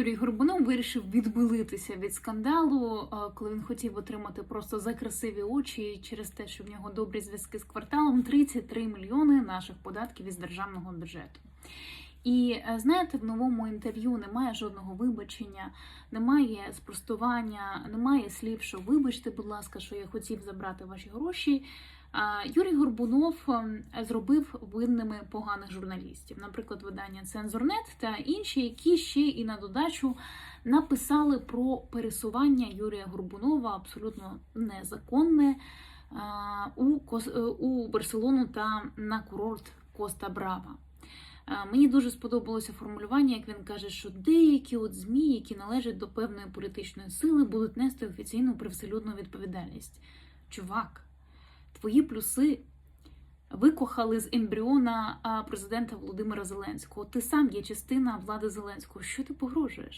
Юрій Горбунов вирішив відбилитися від скандалу, коли він хотів отримати просто за красиві очі через те, що в нього добрі зв'язки з кварталом 33 мільйони наших податків із державного бюджету. І е, знаєте, в новому інтерв'ю немає жодного вибачення, немає спростування, немає слів, що вибачте, будь ласка, що я хотів забрати ваші гроші. Юрій Горбунов ем, зробив винними поганих журналістів, наприклад, видання Цензорнет та інші, які ще і на додачу написали про пересування Юрія Горбунова абсолютно незаконне Кос- е, у Барселону та на курорт Коста Брава. Мені дуже сподобалося формулювання, як він каже, що деякі от змі, які належать до певної політичної сили, будуть нести офіційну привселюдну відповідальність. Чувак, твої плюси викохали з ембріона президента Володимира Зеленського. Ти сам є частина влади Зеленського. Що ти погрожуєш?